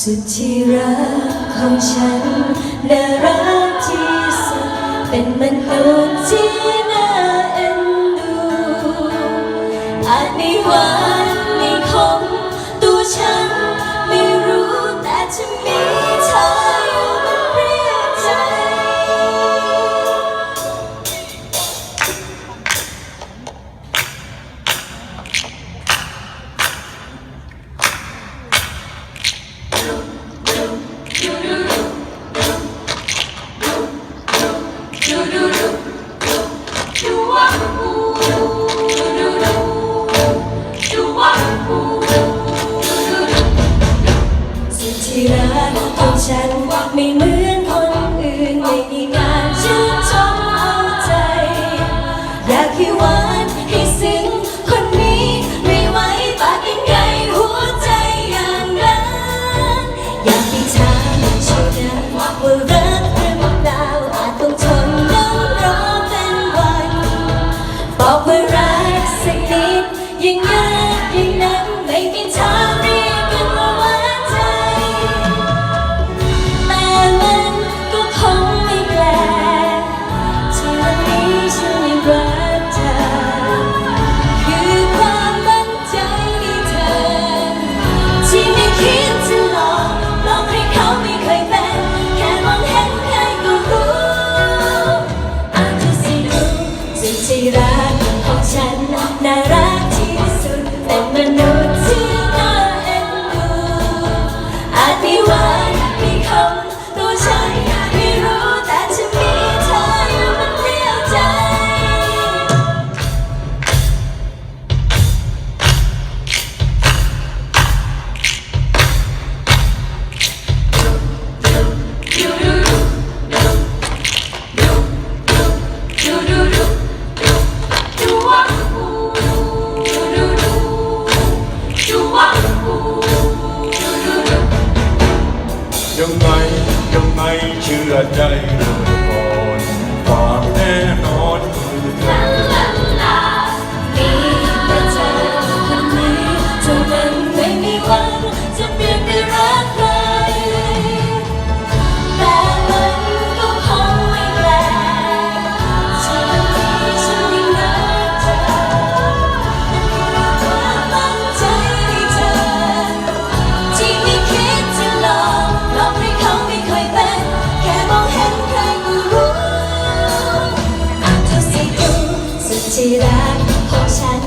สุดที่รักของฉันน่ารักที่สุดเป็นมนุษย์ที่น่าเอ็นดูอาจไม่หวา สุ yeah ที่รักของฉัน